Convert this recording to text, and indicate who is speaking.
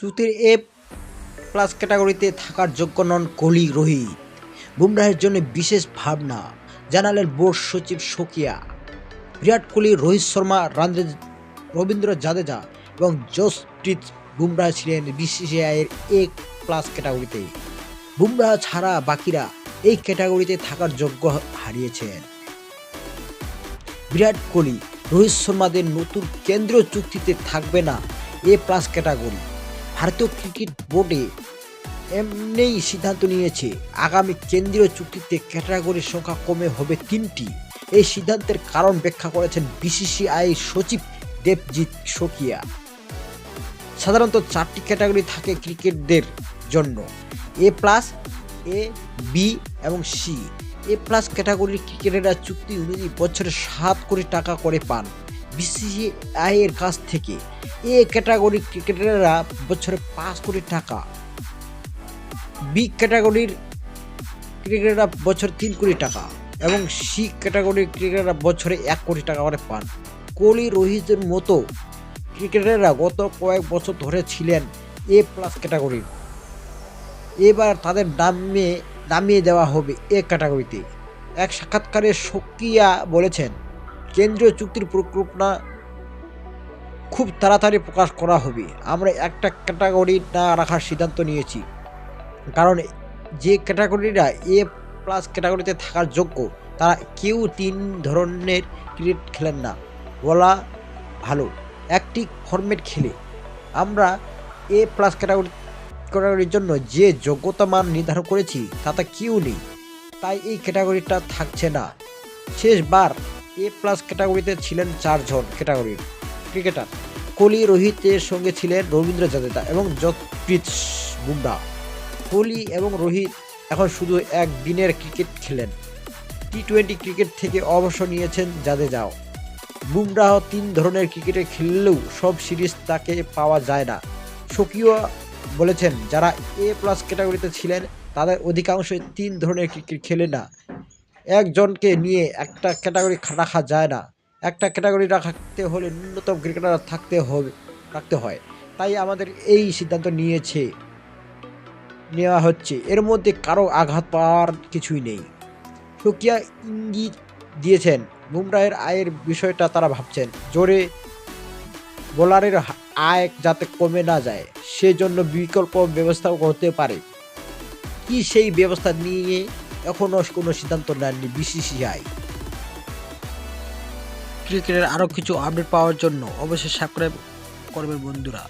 Speaker 1: চুক্তির এ প্লাস ক্যাটাগরিতে থাকার যোগ্য নন কোহলি, রোহিত। বুমরাহের জন্য বিশেষ ভাবনা, জানালেন বোর্ড সচিব শোকিয়া। বিরাট কোহলি, রোহিত শর্মা রান্দ্রে রবীন্দ্র জাদেজা এবং জসপ্রীত বুমরাহ ছিলেন বিসিসিআইয়ের এ প্লাস ক্যাটাগরিতে বুমরাহ ছাড়া বাকিরা এই ক্যাটাগরিতে থাকার যোগ্য হারিয়েছেন। বিরাট কোহলি, রোহিত শর্মাদের নতুন কেন্দ্রীয় চুক্তিতে থাকবে না এ প্লাস ক্যাটাগরি ভারতীয় ক্রিকেট বোর্ডে এমনিই সিদ্ধান্ত নিয়েছে। আগামী কেন্দ্রীয় চুক্তিতে ক্যাটাগরির সংখ্যা কমে হবে তিনটি। এই সিদ্ধান্তের কারণ ব্যাখ্যা করেছেন বিসিসিআই সচিব দেবজিৎ শোকিয়া। সাধারণত চারটি ক্যাটাগরি থাকে ক্রিকেটদের জন্য। এ প্লাস, এ, বি এবং সি। এ প্লাস ক্যাটাগরির ক্রিকেটাররা চুক্তি অনুযায়ী বছরে সাত কোটি টাকা করে পান। বিসিসিআই এর কাছ থেকে এ ক্যাটাগরির ক্রিকেটাররা বছরে পাঁচ কোটি টাকা। বি ক্যাটাগরির ক্রিকেটাররা বছরে তিন কোটি টাকা এবং সি ক্যাটাগরির ক্রিকেটাররা বছরে এক কোটি টাকা করে পান। কোহলি, রোহিতের মতো ক্রিকেটাররা গত কয়েক বছর ধরে ছিলেন এ প্লাস ক্যাটাগরির এবার তাদের নামে, নামিয়ে দেওয়া হবে এ ক্যাটাগরিতে। এক সাক্ষাৎকারে শকিয়া বলেছেন কেন্দ্রীয় চুক্তির পরিকল্পনা খুব তাড়াতাড়ি প্রকাশ করা হবে। আমরা একটা ক্যাটাগরি না রাখার সিদ্ধান্ত নিয়েছি। কারণ যে ক্যাটাগরিরা এ প্লাস ক্যাটাগরিতে থাকার যোগ্য, তারা কেউ তিন ধরনের ক্রিকেট খেলেন না। বলা ভালো, একটি ফরম্যাট খেলে। আমরা এ প্লাস ক্যাটাগরি, ক্যাটাগরির জন্য যে যোগ্যতা মান নির্ধারণ করেছি, তাতে কেউ নেই। তাই এই ক্যাটাগরিটা থাকছে না। শেষবার এ প্লাস ক্যাটাগরিতে ছিলেন চারজন ক্যাটাগরির ক্রিকেটার কোহলি রোহিতের সঙ্গে ছিলেন রবীন্দ্র জাদেজা এবং জসপ্রীত বুমরা। কোহলি এবং রোহিত এখন শুধু এক দিনের ক্রিকেট খেলেন। টি টোয়েন্টি ক্রিকেট থেকে অবসর নিয়েছেন জাদেজাও। বুমরাহ তিন ধরনের ক্রিকেটে খেললেও সব সিরিজ তাকে পাওয়া যায় না। শকিও বলেছেন, যারা এ প্লাস ক্যাটাগরিতে ছিলেন, তাদের অধিকাংশই তিন ধরনের ক্রিকেট খেলে না। একজনকে নিয়ে একটা ক্যাটাগরি রাখা যায় না। একটা ক্যাটাগরি রাখতে হলে ন্যূনতম ক্রিকেটার থাকতে হবে, রাখতে হয়। তাই আমাদের এই সিদ্ধান্ত নিয়েছে, নেওয়া হচ্ছে। এর মধ্যে কারও আঘাত পাওয়ার কিছুই নেই। শোকিয়া ইঙ্গিত দিয়েছেন, বুমরাহের আয়ের বিষয়টা তারা ভাবছেন। জোরে বোলারের আয় যাতে কমে না যায়, সেজন্য বিকল্প ব্যবস্থাও করতে পারে। কি সেই ব্যবস্থা নিয়ে এখনও কোনো সিদ্ধান্ত নেননি বিসিসিআই। ক্রিকেটের আরও কিছু আপডেট পাওয়ার জন্য অবশ্যই সাবস্ক্রাইব করবেন বন্ধুরা।